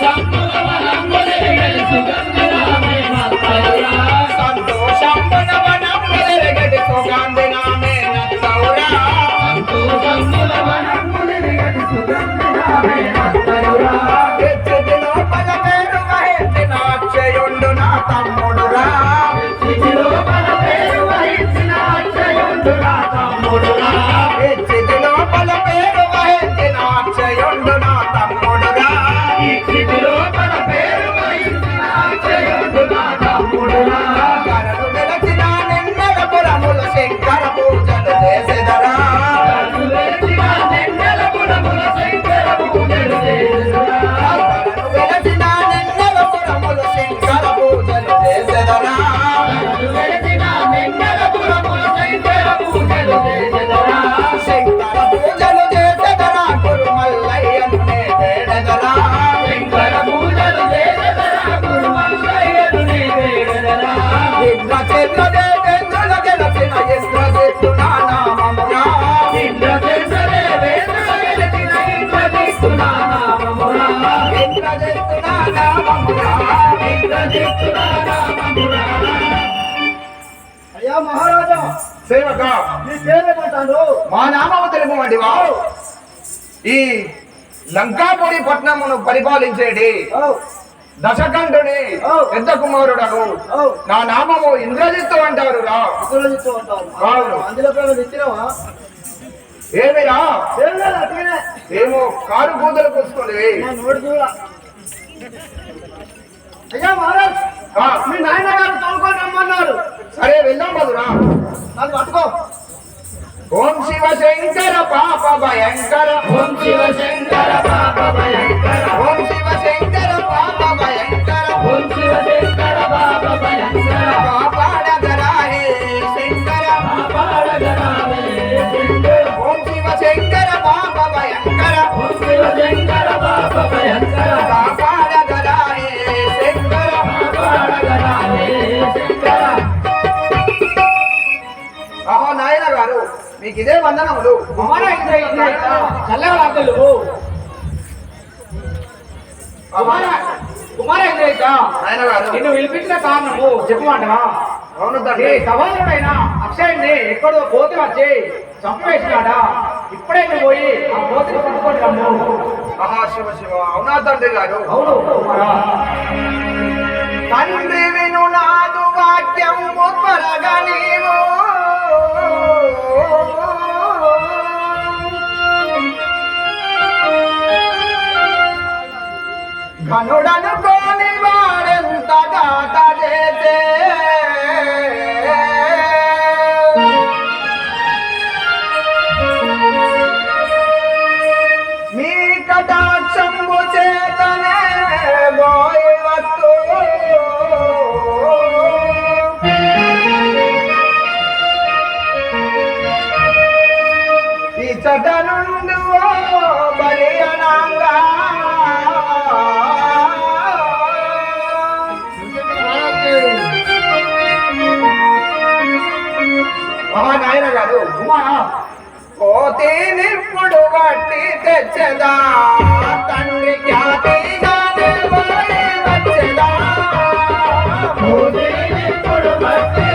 Thank you. Take that. మహారాజా. సేవక. నీ పేరేమంటాడు మా నామము తెలుపు వంటివా ఈ లంకాపురి పట్నమును పరిపాలించేటి దశకంఠుని పెద్ద కుమారుడను నా నామము ఇంద్రజిత్తు అంటారు రా. అందులో ఏమిరా? ఏమో కారు కూతురు కూసుకుంది నా నోటి చూడ. అయ్యా మహారాజ్! మీ నాయన గారు తోలుకొని రమ్మన్నారు. సరే వెళ్దాం బదురా నన్ను పట్టుకో. ఓం శివ శంకర పాప భయంకర. ఓం శివ శంకర పాప భయంకర. మీకు ఇదే వందనములు. చల్లగా రాకలు కుమార నిన్ను పిలిపించిన కారణము చెప్పమంటవా అవును తండ్రి. ఎక్కడో కోతి వచ్చి చంపేసినాడా ఇప్పుడే నువ్వు పోయి ఆ కోతిని పట్టుకొని రమ్ము. ఆహా శివ. అవునా తండ్రి గారు? అవును తండ్రి కనుడనుకోని వాడెంత గాట చేసే మీ కటాక్షంబు చేతనే బోయి వస్తూ ఈ నాయన గారు కోతినిప్పుడు వట్టి తెచ్చదా? తండ్రి ఖ్యాతిగా నిలబడి వచ్చదా? కోతినిప్పుడు వట్టి